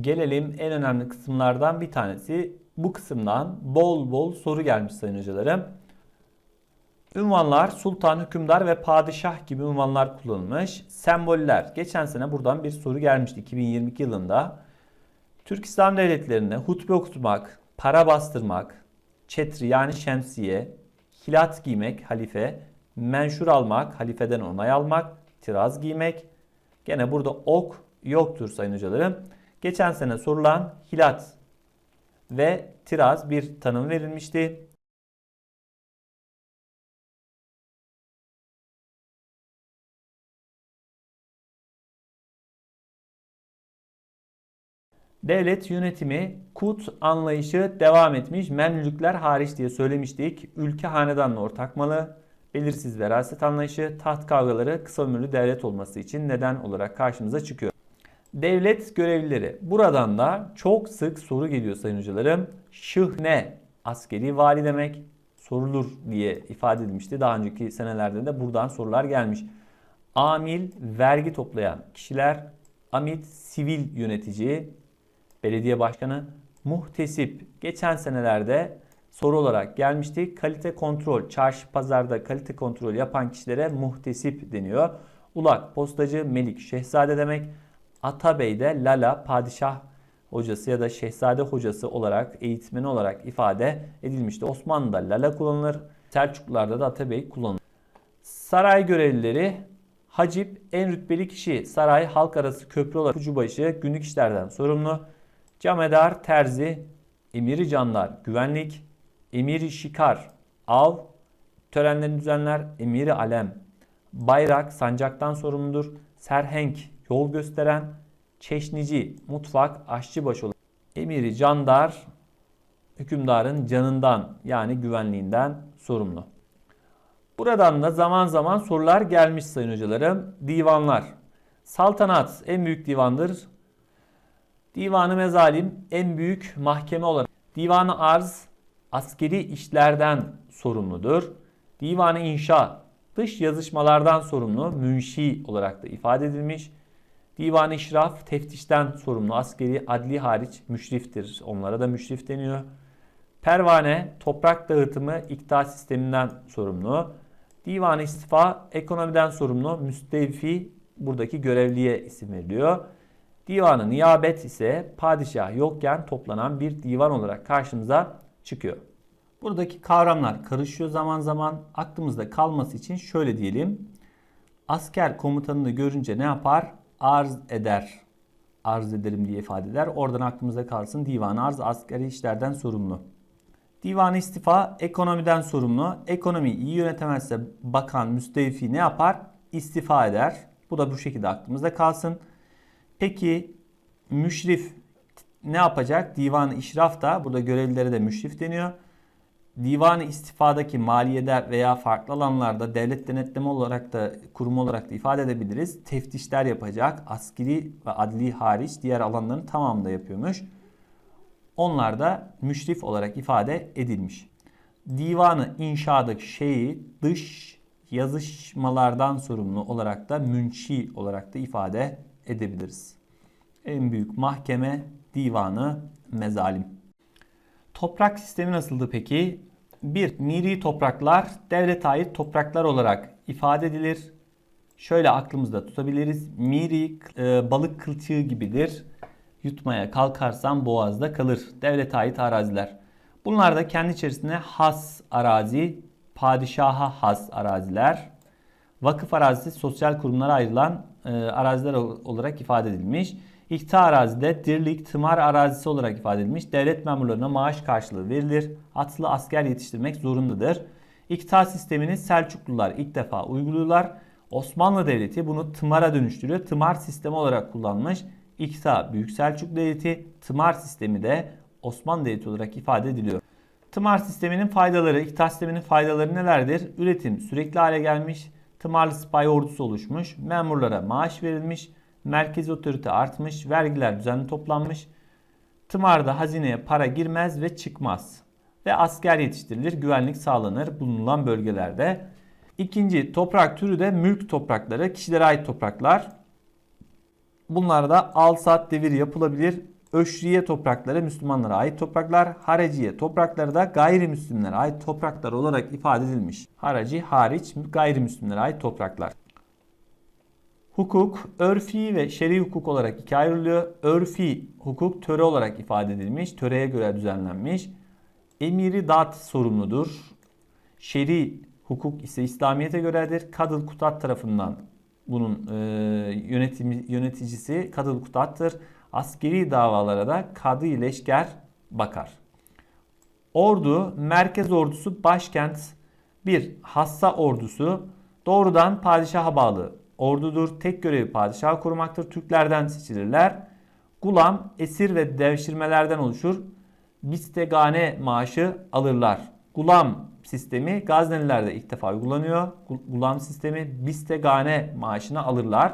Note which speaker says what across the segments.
Speaker 1: Gelelim en önemli kısımlardan bir tanesi. Bu kısımdan bol bol soru gelmiş sayın hocalarım. Ünvanlar sultan, hükümdar ve padişah gibi ünvanlar kullanılmış. Semboller. Geçen sene buradan bir soru gelmişti 2022 yılında. Türk İslam devletlerinde hutbe okutmak, para bastırmak, çetri yani şemsiye, hilat giymek halife, menşur almak, halifeden onay almak, tiraz giymek. Gene burada ok yoktur sayın hocalarım. Geçen sene sorulan hilat ve tiraz bir tanım verilmişti. Devlet yönetimi kut anlayışı devam etmiş. Memlükler hariç diye söylemiştik. Ülke hanedanla ortak malı, belirsiz veraset anlayışı, taht kavgaları kısa ömürlü devlet olması için neden olarak karşımıza çıkıyor. Devlet görevlileri. Buradan da çok sık soru geliyor sayın hocalarım. Şıhne askeri vali demek sorulur diye ifade edilmişti. Daha önceki senelerde de buradan sorular gelmiş. Amil vergi toplayan kişiler, amit sivil yönetici, belediye başkanı, muhtesip geçen senelerde soru olarak gelmişti. Kalite kontrol, çarşı pazarda kalite kontrol yapan kişilere muhtesip deniyor. Ulak, postacı, melik, şehzade demek. Atabey de Lala, padişah hocası ya da şehzade hocası olarak, eğitmeni olarak ifade edilmişti. Osmanlı'da Lala kullanılır. Selçuklularda da Atabey kullanılır. Saray görevlileri Hacip en rütbeli kişi saray halk arası köprü olarak Kucubaşı günlük işlerden sorumlu. Camedar terzi, emiri canlar güvenlik, emiri şikar av, törenlerini düzenler emiri alem. Bayrak sancaktan sorumludur. Serhenk yol gösteren, çeşnici mutfak aşçıbaşı olan. Emiri candar hükümdarın canından yani güvenliğinden sorumlu. Buradan da zaman zaman sorular gelmiş sayın hocalarım. Divanlar. Saltanat en büyük divandır. Divanı Mezalim en büyük mahkeme olarak. Divanı Arz askeri işlerden sorumludur. Divanı İnşa dış yazışmalardan sorumlu münşi olarak da ifade edilmiş. Divanı İşraf teftişten sorumlu askeri adli hariç müşriftir. Onlara da müşrif deniyor. Pervane toprak dağıtımı ikta sisteminden sorumlu. Divan-ı İstifa ekonomiden sorumlu müstevfi buradaki görevliye isim veriliyor. Divanı niyabet ise padişah yokken toplanan bir divan olarak karşımıza çıkıyor. Buradaki kavramlar karışıyor zaman zaman. Aklımızda kalması için şöyle diyelim. Asker komutanını görünce ne yapar? Arz eder. Arz ederim diye ifade eder. Oradan aklımızda kalsın. Divan arz askeri işlerden sorumlu. Divan istifa ekonomiden sorumlu. Ekonomiyi iyi yönetemezse bakan müstevfi ne yapar? İstifa eder. Bu da bu şekilde aklımızda kalsın. Peki müşrif ne yapacak? Divan-ı işraf da burada görevlilere de müşrif deniyor. Divan-ı istifadaki maliyede veya farklı alanlarda devlet denetleme olarak da kurum olarak da ifade edebiliriz. Teftişler yapacak. Askeri ve adli hariç diğer alanların tamamında yapıyormuş. Onlar da müşrif olarak ifade edilmiş. Divanı inşadaki şeyi dış yazışmalardan sorumlu olarak da münşi olarak da ifade edebiliriz. En büyük mahkeme divanı mezalim. Toprak sistemi nasıldı peki? Bir, miri topraklar devlete ait topraklar olarak ifade edilir. Şöyle aklımızda tutabiliriz. Miri e, balık kılçığı gibidir. Yutmaya kalkarsan boğazda kalır. Devlete ait araziler. Bunlar da kendi içerisinde has arazi, padişaha has araziler, vakıf arazisi sosyal kurumlara ayrılan e, araziler olarak ifade edilmiş. İkta arazide dirlik, tımar arazisi olarak ifade edilmiş. Devlet memurlarına maaş karşılığı verilir. Atlı asker yetiştirmek zorundadır. İkta sistemini Selçuklular ilk defa uyguluyorlar. Osmanlı Devleti bunu tımara dönüştürüyor. Tımar sistemi olarak kullanmış. İkta Büyük Selçuk Devleti, tımar sistemi de Osmanlı Devleti olarak ifade ediliyor. Tımar sisteminin faydaları, ikta sisteminin faydaları nelerdir? Üretim sürekli hale gelmiş, tımarlı sipahi ordusu oluşmuş, memurlara maaş verilmiş, merkezi otorite artmış, vergiler düzenli toplanmış, tımarda hazineye para girmez ve çıkmaz ve asker yetiştirilir, güvenlik sağlanır bulunulan bölgelerde. İkinci toprak türü de mülk toprakları, kişilere ait topraklar. Bunlarda al sat devir yapılabilir. Öşriye toprakları Müslümanlara ait topraklar, hareciye toprakları da gayrimüslimlere ait topraklar olarak ifade edilmiş. Haraci hariç gayrimüslimlere ait topraklar. Hukuk, örfi ve şer'i hukuk olarak ikiye ayrılıyor. Örfi hukuk töre olarak ifade edilmiş, töreye göre düzenlenmiş. Emiri dat sorumludur. Şer'i hukuk ise İslamiyet'e göredir. Kadıl Kutat tarafından bunun e, yönetimi, yöneticisi Kadıl Kutat'tır. Askeri davalara da Kadı İleşker bakar. Ordu, merkez ordusu başkent bir hassa ordusu doğrudan padişaha bağlı ordudur. Tek görevi padişahı korumaktır. Türklerden seçilirler. Gulam, esir ve devşirmelerden oluşur. Bistegane maaşı alırlar. Gulam sistemi Gaznelilerde ilk defa uygulanıyor. Gulam sistemi Bistegane maaşını alırlar.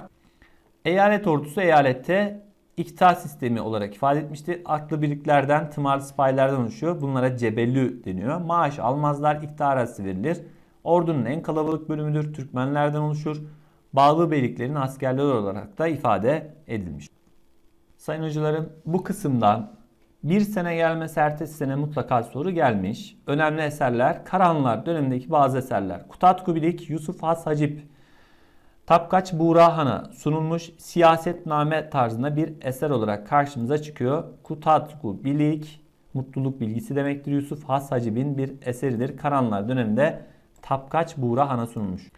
Speaker 1: Eyalet ordusu eyalette ikta sistemi olarak ifade etmiştir. Aklı birliklerden, tımarlı sipahilerden oluşuyor. Bunlara cebellü deniyor. Maaş almazlar, ikta arazisi verilir. Ordunun en kalabalık bölümüdür. Türkmenlerden oluşur. Bağlı beyliklerin askerleri olarak da ifade edilmiş. Sayın hocalarım bu kısımdan bir sene gelmesi ertesi sene mutlaka soru gelmiş. Önemli eserler Karahanlılar dönemindeki bazı eserler. Kutat Kubilik, Yusuf Has Hacip, Tapkaç Buğrahan'a sunulmuş siyasetname tarzında bir eser olarak karşımıza çıkıyor. Kutatku Bilik, mutluluk bilgisi demektir. Yusuf Has Hacib'in bir eseridir. Karanlar döneminde Tapkaç Buğrahan'a sunulmuş.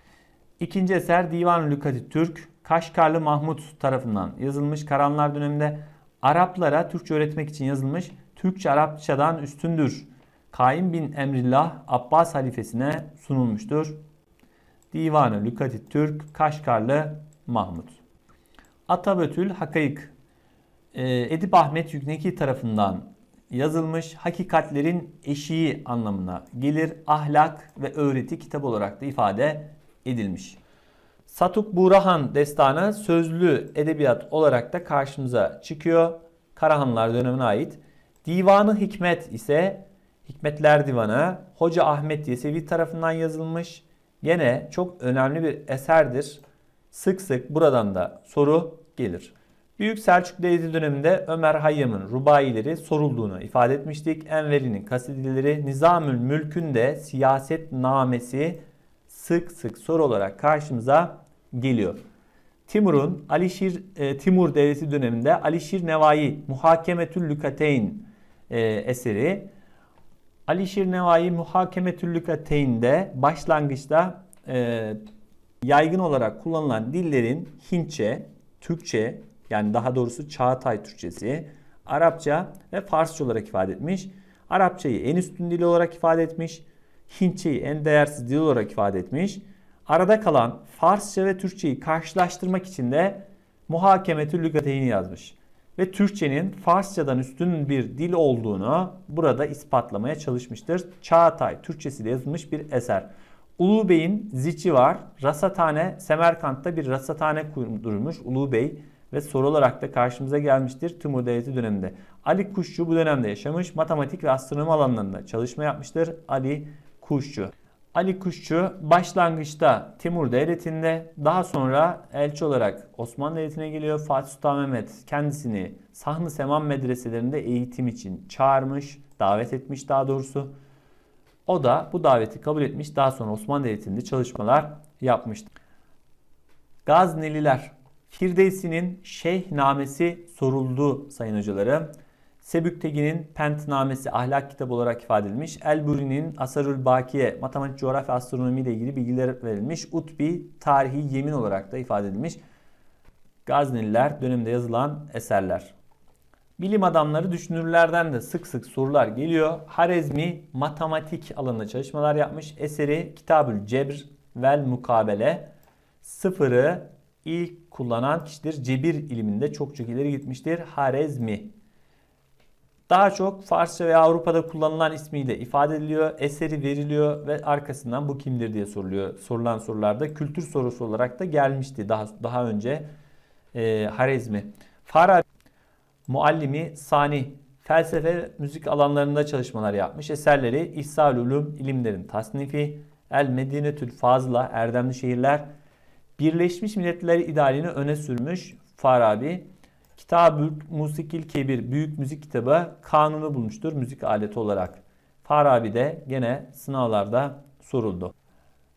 Speaker 1: İkinci eser Divan-ı Lükati Türk, Kaşgarlı Mahmut tarafından yazılmış. Karanlar döneminde Araplara Türkçe öğretmek için yazılmış. Türkçe Arapçadan üstündür. Kaim bin Emrillah Abbas halifesine sunulmuştur. Divanı Lükati Türk, Kaşgarlı Mahmut. Atabötül Hakayık e, Edip Ahmet Yükneki tarafından yazılmış hakikatlerin eşiği anlamına gelir. Ahlak ve öğreti kitap olarak da ifade edilmiş. Satuk Burahan destanı sözlü edebiyat olarak da karşımıza çıkıyor. Karahanlar dönemine ait. Divanı Hikmet ise Hikmetler Divanı Hoca Ahmet Yesevi tarafından yazılmış. Gene çok önemli bir eserdir. Sık sık buradan da soru gelir. Büyük Selçuk Devleti döneminde Ömer Hayyam'ın rubaileri sorulduğunu ifade etmiştik. Enveri'nin kasideleri, Nizamül Mülk'ün de siyaset namesi sık sık soru olarak karşımıza geliyor. Timur'un Alişir e, Timur Devleti döneminde Alişir Nevai Muhakemetül Lükateyn e, eseri Alişir Nevai Muhakemetül Lükateyn'de başlangıçta e, yaygın olarak kullanılan dillerin Hintçe, Türkçe yani daha doğrusu Çağatay Türkçesi, Arapça ve Farsça olarak ifade etmiş. Arapçayı en üstün dil olarak ifade etmiş. Hintçeyi en değersiz dil olarak ifade etmiş. Arada kalan Farsça ve Türkçeyi karşılaştırmak için de muhakemetü lügateyni yazmış. Ve Türkçenin Farsçadan üstün bir dil olduğunu burada ispatlamaya çalışmıştır. Çağatay Türkçesi de yazılmış bir eser. Ulu Bey'in ziçi var. Rasathane, Semerkant'ta bir rasathane kurmuş Ulu Bey ve soru olarak da karşımıza gelmiştir Timur Devleti döneminde. Ali Kuşçu bu dönemde yaşamış. Matematik ve astronomi alanlarında çalışma yapmıştır. Ali Kuşçu. Ali Kuşçu başlangıçta Timur Devleti'nde daha sonra elçi olarak Osmanlı Devleti'ne geliyor. Fatih Sultan Mehmet kendisini Sahn-ı Seman medreselerinde eğitim için çağırmış, davet etmiş daha doğrusu. O da bu daveti kabul etmiş. Daha sonra Osmanlı Devleti'nde çalışmalar yapmıştır. Gazneliler Firdevsi'nin Şeyhnamesi soruldu sayın hocalarım. Sebüktegin'in Pentnamesi ahlak kitabı olarak ifade edilmiş. Elburi'nin Asarül Bakiye matematik, coğrafya, astronomi ile ilgili bilgiler verilmiş. Utbi tarihi yemin olarak da ifade edilmiş. Gazneliler döneminde yazılan eserler. Bilim adamları düşünürlerden de sık sık sorular geliyor. Harezmi matematik alanında çalışmalar yapmış. Eseri Kitabül Cebr vel Mukabele. Sıfırı ilk kullanan kişidir. Cebir iliminde çok çok ileri gitmiştir. Harezmi. Daha çok Farsça ve Avrupa'da kullanılan ismiyle ifade ediliyor. Eseri veriliyor ve arkasından bu kimdir diye soruluyor. Sorulan sorularda kültür sorusu olarak da gelmişti daha daha önce e, Harezmi. Farabi muallimi Sani felsefe müzik alanlarında çalışmalar yapmış. Eserleri İhsal Ulum ilimlerin tasnifi, El Medinetül Fazla erdemli şehirler, Birleşmiş Milletler idealini öne sürmüş Farabi. Kitab-ı Musikil Kebir büyük müzik kitabı kanunu bulmuştur müzik aleti olarak. Farabi de gene sınavlarda soruldu.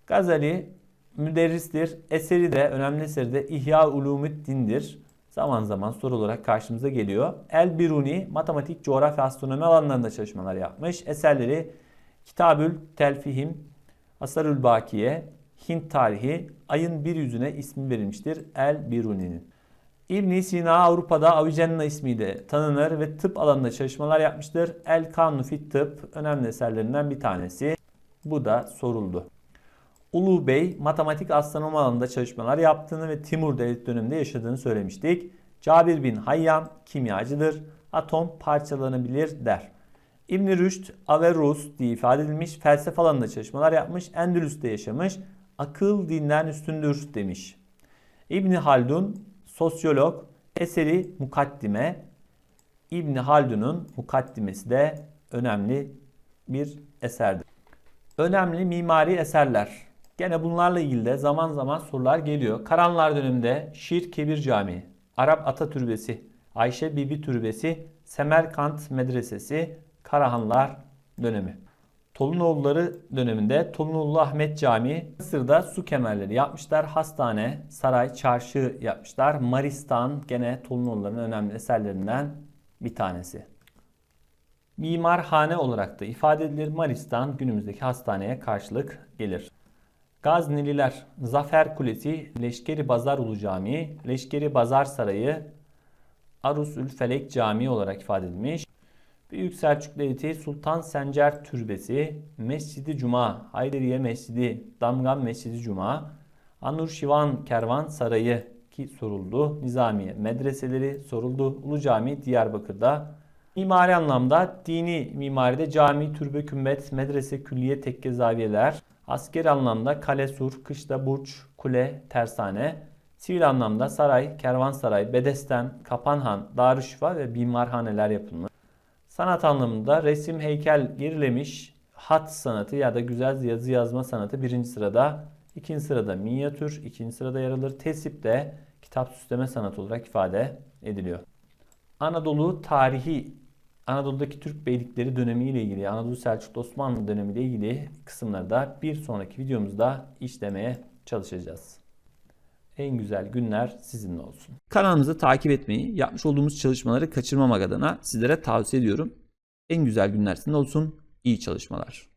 Speaker 1: Gazali müderristir. Eseri de önemli eseri de İhya Ulumuddin'dir. Zaman zaman soru olarak karşımıza geliyor. El Biruni matematik, coğrafya, astronomi alanlarında çalışmalar yapmış. Eserleri Kitabül Telfihim, Asarül Bakiye, Hint tarihi, ayın bir yüzüne ismi verilmiştir El Biruni'nin. İbn Sina Avrupa'da Avicenna ismiyle tanınır ve tıp alanında çalışmalar yapmıştır. El Kanunu Fit Tıp önemli eserlerinden bir tanesi. Bu da soruldu. Ulu Bey matematik astronomi alanında çalışmalar yaptığını ve Timur Devlet döneminde yaşadığını söylemiştik. Cabir bin Hayyan kimyacıdır. Atom parçalanabilir der. İbn Rüşd Averroes diye ifade edilmiş. Felsefe alanında çalışmalar yapmış. Endülüs'te yaşamış. Akıl dinden üstündür demiş. İbn Haldun sosyolog eseri Mukaddime. İbn Haldun'un Mukaddimesi de önemli bir eserdir. Önemli mimari eserler. Gene bunlarla ilgili de zaman zaman sorular geliyor. Karanlar döneminde Şir Kebir Camii, Arap Ata Türbesi, Ayşe Bibi Türbesi, Semerkant Medresesi, Karahanlar dönemi. Tolunoğulları döneminde Tolunoğlu Ahmet Camii, Mısır'da su kemerleri yapmışlar. Hastane, saray, çarşı yapmışlar. Maristan gene Tolunoğulları'nın önemli eserlerinden bir tanesi. Mimarhane olarak da ifade edilir. Maristan günümüzdeki hastaneye karşılık gelir. Gazneliler, Zafer Kulesi, Leşkeri Bazar Ulu Camii, Leşkeri Bazar Sarayı, Arusül Felek Camii olarak ifade edilmiş. Büyük Selçuk Devleti Sultan Sencer Türbesi, Mescidi Cuma, Haydariye Mescidi, Damgan Mescidi Cuma, Anur Şivan Kervan Sarayı ki soruldu. Nizamiye medreseleri soruldu. Ulu Cami Diyarbakır'da. Mimari anlamda dini mimaride cami, türbe, kümbet, medrese, külliye, tekke, zaviyeler. Askeri anlamda kale, sur, kışla, burç, kule, tersane. Sivil anlamda saray, kervansaray, bedesten, kapanhan, darüşşifa ve bimarhaneler yapılmış. Sanat anlamında resim, heykel gerilemiş, hat sanatı ya da güzel yazı yazma sanatı birinci sırada. ikinci sırada minyatür, ikinci sırada yer alır. Tesip de kitap süsleme sanatı olarak ifade ediliyor. Anadolu tarihi Anadolu'daki Türk beylikleri dönemiyle ilgili, Anadolu Selçuklu Osmanlı dönemiyle ilgili kısımları da bir sonraki videomuzda işlemeye çalışacağız. En güzel günler sizinle olsun. Kanalımızı takip etmeyi, yapmış olduğumuz çalışmaları kaçırmamak adına sizlere tavsiye ediyorum. En güzel günler sizinle olsun. İyi çalışmalar.